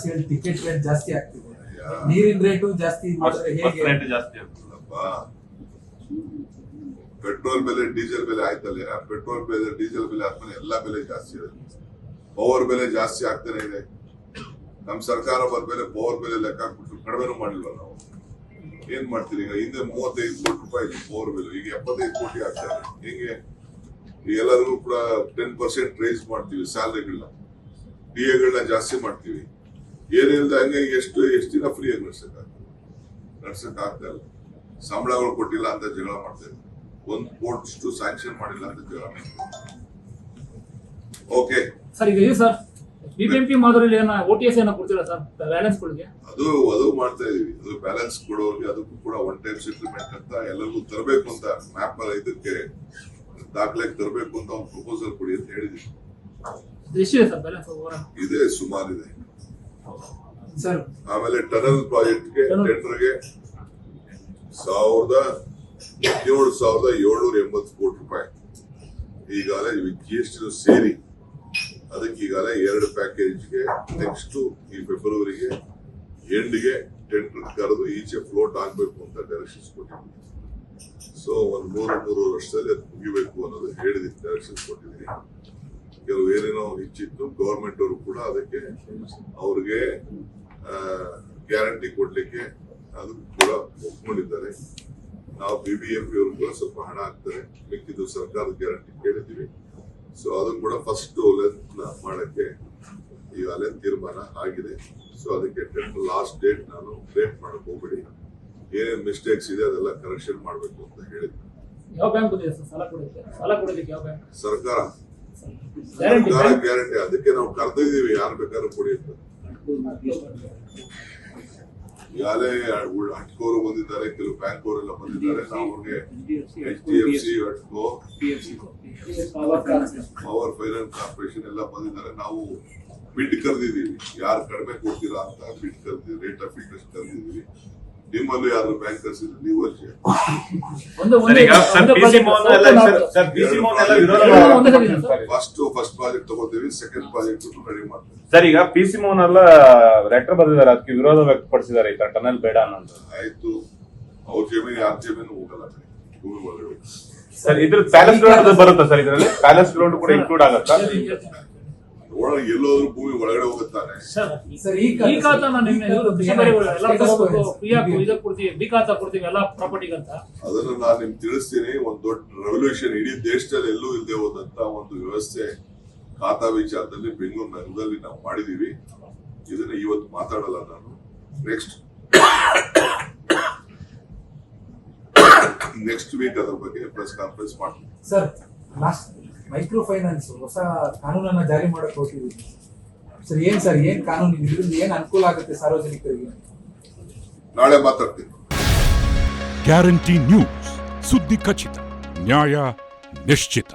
ಜಾಸ್ತಿ ಹೇಳಿ ticket rate ಜಾಸ್ತಿ ಆಗ್ತಿದೆ. ನೀರಿನ ರೇಟು ಜಾಸ್ತಿ ಮಾಡಿದ್ರೆ ಹೇಗೆ? ರೇಟ್ ಜಾಸ್ತಿ ಪೆಟ್ರೋಲ್ ಬೆಲೆ ಡೀಸೆಲ್ ಬೆಲೆ ಆಯ್ತಲ್ಲ. ಪೆಟ್ರೋಲ್ ಬೆಲೆ ಡೀಸೆಲ್ ಬೆಲೆ ಆದ್ಮೇಲೆ ಎಲ್ಲಾ ಬೆಲೆ ಜಾಸ್ತಿ ಇದೆ ಪವರ್ ಬೆಲೆ ಜಾಸ್ತಿ ಆಗ್ತಾನೆ ಇದೆ. ನಮ್ ಸರ್ಕಾರ ಬಂದ್ಮೇಲೆ ಪವರ್ ಬೆಲೆ ಲೆಕ್ಕ ಹಾಕ್ಬಿಟ್ಟು ಕಡಿಮೆನೂ ಮಾಡಿಲ್ವ ನಾವು? ಏನ್ ಮಾಡ್ತೀರಿ ಈಗ? ಹಿಂದೆ ಮೂವತ್ತೈದು ಕೋಟಿ ರೂಪಾಯಿ ಇತ್ತು ಪವರ್ ಬೆಲೆ. ಈಗ ಎಪ್ಪತ್ತೈದು ಕೋಟಿ ಆಗ್ತಾರೆ ಹೆಂಗೆ? ಈಗ ಎಲ್ಲರಿಗೂ ಕೂಡ ಟೆನ್ ಪರ್ಸೆಂಟ್ ರೈಸ್ ಮಾಡ್ತೀವಿ ಸ್ಯಾಲರಿಗಳನ್ನ ಡಿ ಎಗಳನ್ನ ಜಾಸ್ತಿ ಮಾಡ್ತೀವಿ. ಏನಿಲ್ಲದೆ ಹಂಗೆ ಎಷ್ಟು ಎಷ್ಟು ದಿನ ಫ್ರೀ ಆಗಿ ನಡ್ಸಕ್ಕಾಗ್ತದೆ ನಡ್ಸಕ್ ಆಗ್ತಾ ಇಲ್ಲ. ಸಂಬಳಗಳು ಕೊಟ್ಟಿಲ್ಲ ಅಂತ ಜಗಳ ಮಾಡ್ತೇವೆ ಒಂದ್ ಕೋರ್ಟ್ ಸ್ಯಾಂಕ್ಷನ್ ಮಾಡಿಲ್ಲ ಅಂತ ಜಗಳ ಓಕೆ ಸರ್ ಈಗ ಸರ್ ಬಿಬಿಎಂಪಿ ಮಾದರಿಯಲ್ಲಿ ಏನ ಓಟಿಎಸ್ ಏನೋ ಕೊಡ್ತೀರಾ ಸರ್ ಬ್ಯಾಲೆನ್ಸ್ಗಳಿಗೆ ಅದು ಅದು ಮಾಡ್ತಾ ಇದೀವಿ. ಅದು ಬ್ಯಾಲೆನ್ಸ್ ಕೊಡೋರಿಗೆ ಅದಕ್ಕೂ ಕೂಡ ಒನ್ ಟೈಮ್ ಸೆಟಲ್ಮೆಂಟ್ ಅಂತ ಎಲ್ಲರಿಗೂ ತರಬೇಕು ಅಂತ ಮ್ಯಾಪ್ ಇದಕ್ಕೆ ದಾಖಲೆಗೆ ತರಬೇಕು ಅಂತ ಒಂದು ಪ್ರಪೋಸಲ್ ಕೊಡಿ ಅಂತ ಹೇಳಿದೀವಿ. ಬ್ಯಾಲೆನ್ಸ್ ಇದೆ ಸುಮಾರಿದೆ. ಆಮೇಲೆ ಟನಲ್ ಪ್ರಾಜೆಕ್ಟ್ಗೆ. ಟೆಂಡರ್ಗೆ ಸಾವಿರದ ಹದಿನೇಳು ಸಾವಿರದ ಏಳ್ನೂರ ಎಂಬತ್ತು ಕೋಟಿ ರೂಪಾಯಿ. ಈಗಾಗಲೇ ಜಿ ಎಸ್ ಟಿ ಸೇರಿ ಅದಕ್ಕೆ ಈಗಾಗಲೇ ಎರಡು ಪ್ಯಾಕೇಜ್ಗೆ ನೆಕ್ಸ್ಟ್ ಈ ಫೆಬ್ರವರಿಗೆ ಎಂಡ್ಗೆ ಟೆಂಡರ್ ಕರೆದು ಈಚೆ ಫ್ಲೋಟ್ ಆಗಬೇಕು ಅಂತ ಡೈರೆಕ್ಷನ್ಸ್ ಕೊಟ್ಟಿದ್ವಿ ಸೊ ಒಂದು ಮೂರು ಮೂರು ವರ್ಷದಲ್ಲಿ ಅದು ಮುಗಿಬೇಕು ಅನ್ನೋದು ಹೇಳಿದ್ದೀನಿ ಡೈರೆಕ್ಷನ್ಸ್ ಕೊಟ್ಟಿದ್ದೀನಿ. ಕೆಲವು ಏನೇನೋ ಹೆಚ್ಚಿತ್ತು ಗವರ್ಮೆಂಟ್ ಅವರು ಕೂಡ ಅದಕ್ಕೆ ಅವ್ರಿಗೆ ಗ್ಯಾರಂಟಿ ಕೊಡ್ಲಿಕ್ಕೆ ಅದು ಕೂಡ ಒಪ್ಕೊಂಡಿದ್ದಾರೆ. ನಾವು ಬಿ ಬಿ ಎಂ ಪಿ ಅವರು ಕೂಡ ಸ್ವಲ್ಪ ಹಣ ಹಾಕ್ತಾರೆ. ಮಿಕ್ಕಿದ್ದು ಸರ್ಕಾರದ ಗ್ಯಾರಂಟಿ ಕೇಳಿದ್ದೀವಿ. ಸೊ ಅದು ಕೂಡ ಫಸ್ಟ್ ಲೆಂತ್ ಮಾಡಕ್ಕೆ ಈಗಾಗಲೇ ತೀರ್ಮಾನ ಆಗಿದೆ. ಸೊ ಅದಕ್ಕೆ ಲಾಸ್ಟ್ ಡೇಟ್ ನಾನು ಲೇಟ್ ಮಾಡಕ್ ಹೋಗ್ಬಿಡಿ. ಏನೇನು ಮಿಸ್ಟೇಕ್ಸ್ ಇದೆ ಅದೆಲ್ಲ ಕರೆಕ್ಷನ್ ಮಾಡಬೇಕು ಅಂತ ಹೇಳಿದ್ರು ಸರ್ಕಾರ. ಸರ್ಕಾರ ಗ್ಯಾರಂಟಿ ಅದಕ್ಕೆ ನಾವು ಕರೆದಿದ್ದೀವಿ. ಯಾರು ಬೇಕಾದ್ರೂ ಕೊಡಿ ಅಂತ. ಈಗಾಗಲೇ ಅಟ್ಕೋರು ಬಂದಿದ್ದಾರೆ ಕೆಲವು ಬ್ಯಾಂಕ್ ಅವರೆಲ್ಲ ಬಂದಿದ್ದಾರೆ. ನಾವು ಅವ್ರಿಗೆ ಎಚ್ ಡಿ ಎಫ್ ಸಿ ಅಟ್ಕೋ ಪವರ್ ಫೈನಾನ್ಸ್ ಕಾರ್ಪೊರೇಷನ್ ಎಲ್ಲ ಬಂದಿದ್ದಾರೆ. ನಾವು ಬಿಡ್ ಕರೆದಿದ್ದೀವಿ. ಯಾರು ಕಡಿಮೆ ಕೊಡ್ತೀರಾ ಅಂತ ಬಿಡ್ ಕರೆದಿದ್ದೀವಿ. ರೇಟ್ ಆಫ್ ಇಂಟ್ರೆಸ್ಟ್ ನಿಮ್ಮಲ್ಲೂ ಯಾರು ಬ್ಯಾಂಕ್ ಕರೆಸಿದ್ರೆ ನೀವು ಸರ್. ಫಸ್ಟ್ ಫಸ್ಟ್ ಪ್ರಾಜೆಕ್ಟ್ ತಗೋತೀವಿ ಸೆಕೆಂಡ್ ಪ್ರಾಜೆಕ್ಟ್ ರೆಡಿ ಮಾಡ್ತೀವಿ. ಸರ್ ಈಗ ಪಿ ಸಿ ಮೋಹನ್ ಎಲ್ಲ ಲೆಟರ್ ಬರೆದಿದ್ದಾರೆ ಅದಕ್ಕೆ ವಿರೋಧ ವ್ಯಕ್ತಪಡಿಸಿದ್ದಾರೆ ಈ ತರ ಟನಲ್ ಬೇಡ ಅನ್ನೋದು. ಆಯ್ತು. ಅವ್ರ ಜಮೀನು ಯಾರ ಜಮೀನು ಹೋಗಲ್ಲ ಒಳಗಡೆ ಸರ್ ಇದ್ರ ಪ್ಯಾಲೇಸ್ ಗ್ರೌಂಡ್ ಬರುತ್ತಾ ಸರ್ ಇದರಲ್ಲಿ? ಪ್ಯಾಲೇಸ್ ಗ್ರೌಂಡ್ ಕೂಡ ಇನ್ಕ್ಲೂಡ್ ಆಗುತ್ತಾ? ಒಳಗೆ ಎಲ್ಲೋದ್ರು ಭೂಮಿ ಒಳಗಡೆ ಹೋಗುತ್ತಾನೆ. ಈ ಖಾತಾ ನಾನು ನಿನ್ನೆ ಕೃಷಿ ಎಲ್ಲ ತಗೋಬೇಕು ಫ್ರೀ ಆಗಿ ಏನಾಯ್ತು? ಇದಕ್ಕೆ ಕೊಡ್ತೀವಿ ಬಿ ಖಾತಾ ಕೊಡ್ತೀವಿ ಎಲ್ಲ ಪ್ರಾಪರ್ಟಿಗೆ ಅಂತ ಅದನ್ನು ನಾನು ನಿಮ್ಗೆ ತಿಳಿಸ್ತೀನಿ ಒಂದು ದೊಡ್ಡ ರೆವಲ್ಯೂಷನ್ ಇಡೀ ದೇಶದಲ್ಲಿ ಎಲ್ಲೂ ಇಲ್ಲದೆ ಹೋದಂತ ಒಂದು ವ್ಯವಸ್ಥೆ ಖಾತಾ ವಿಚಾರದಲ್ಲಿ ಬೆಂಗಳೂರು ನಗರದಲ್ಲಿ ನಾವು ಮಾಡಿದೀವಿ. ಇದನ್ನ ಇವತ್ತು ಮಾತಾಡಲ್ಲ ನಾನು. ನೆಕ್ಸ್ಟ್ ನೆಕ್ಸ್ಟ್ ವೀಕ್ ಅದ್ರ ಬಗ್ಗೆ ಪ್ರೆಸ್ ಕಾನ್ಫರೆನ್ಸ್ ಮಾಡ್ತೀನಿ. ಸರ್ ಲಾಸ್ಟ್ ಮೈಕ್ರೋ ಫೈನಾನ್ಸ್ ಹೊಸ ಕಾನೂನನ್ನ ಜಾರಿ ಮಾಡಕ್ ಹೊರಟಿದ್ದೀವಿ ಸರ್ ಏನ್ ಸರ್ ಏನ್ ಕಾನೂನು? ಇದ್ರಿಂದ ಏನ್ ಅನುಕೂಲ ಆಗುತ್ತೆ ಸಾರ್ವಜನಿಕರಿಗೆ? ನಾಳೆ ಮಾತಾಡ್ತೀನಿ. ಗ್ಯಾರಂಟಿ ನ್ಯೂಸ್ ಸುದ್ದಿ ಖಚಿತ ನ್ಯಾಯ ನಿಶ್ಚಿತ.